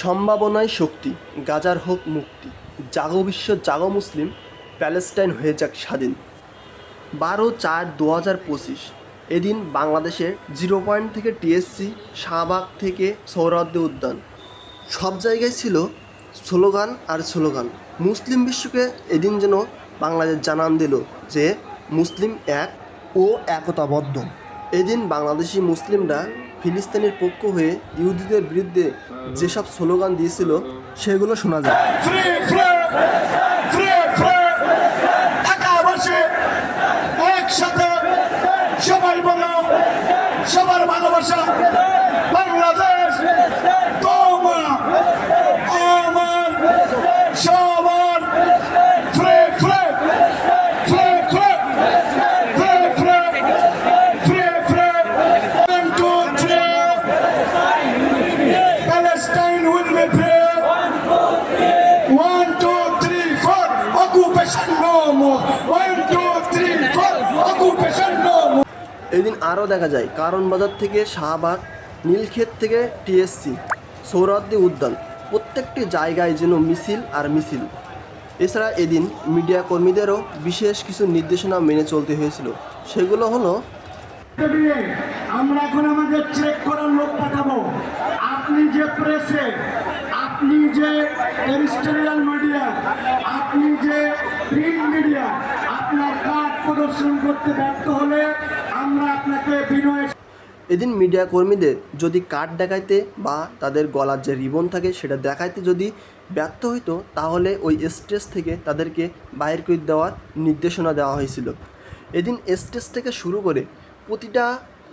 সম্ভাবনায় শক্তি, গাজার হোক মুক্তি। জাগো বিশ্ব জাগো মুসলিম, প্যালেস্টাইন হয়ে যাক স্বাধীন। বারো চার দু হাজার পঁচিশ, এদিন বাংলাদেশের জিরো পয়েন্ট থেকে টিএসসি, শাহবাগ থেকে সৌরাদ্দি উদ্যান। সব জায়গায় ছিল স্লোগান আর স্লোগান। মুসলিম বিশ্বকে এদিন যেন বাংলাদেশ জানান দিল যে, মুসলিম এক ও একতাবদ্ধ। এদিন বাংলাদেশি মুসলিমরা ফিলিস্তিনের পক্ষ হয়ে ইহুদিদের বিরুদ্ধে যেসব স্লোগান দিয়েছিল, সেগুলো শোনা যায়। সবার ভালোবাসা। এদিন আরও দেখা যায় কারণ বাজার থেকে শাহবাগ, নীলক্ষেত থেকে টিএসসি, সৌরাদ্দি উদ্যান, প্রত্যেকটি জায়গায় যেন মিছিল আর মিছিল। এছাড়া এদিন মিডিয়া কর্মীদেরও বিশেষ কিছু নির্দেশনা মেনে চলতে হয়েছিল। সেগুলো হলো, আমরা এখন আমাদের চেক করার লোক পাঠাবো। আপনি যে প্রেসে আপনি যে মিডিয়া প্রিন্ট মিডিয়া আপনার কার্ড প্রদর্শন করতে ব্যর্থ হলে আমরা আপনাকে বিনয় এদিন মিডিয়া কর্মীদের যদি কার্ড দেখাইতে বা তাদের গলার যে রিবন থাকে সেটা দেখাইতে যদি ব্যর্থ হইতো, তাহলে ওই স্টেজ থেকে তাদেরকে বাইর করে দেওয়ার নির্দেশনা দেওয়া হয়েছিল। এদিন স্টেজ থেকে শুরু করে প্রতিটা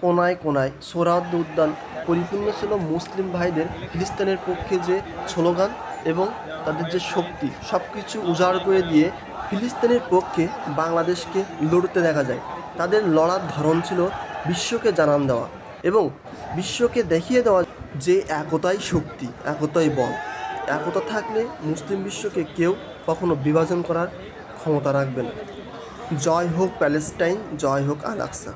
কোনায় কোনায় সোহরাওয়ার্দী উদ্যান পরিপূর্ণ ছিল মুসলিম ভাইদের ফিলিস্তিনের পক্ষে যে স্লোগান এবং তাদের যে শক্তি সব কিছু উজাড় করে দিয়ে ফিলিস্তিনের পক্ষে বাংলাদেশকে লড়তে দেখা যায়। তাদের লড়ার ধরন ছিল বিশ্বকে জানান দেওয়া এবং বিশ্বকে দেখিয়ে দেওয়া যে একতাই শক্তি, একতাই বল। একতা থাকলে মুসলিম বিশ্বকে কেউ কখনো বিভাজন করার ক্ষমতা রাখবে না। জয় হোক প্যালেস্টাইন, জয় হোক আলাক্সা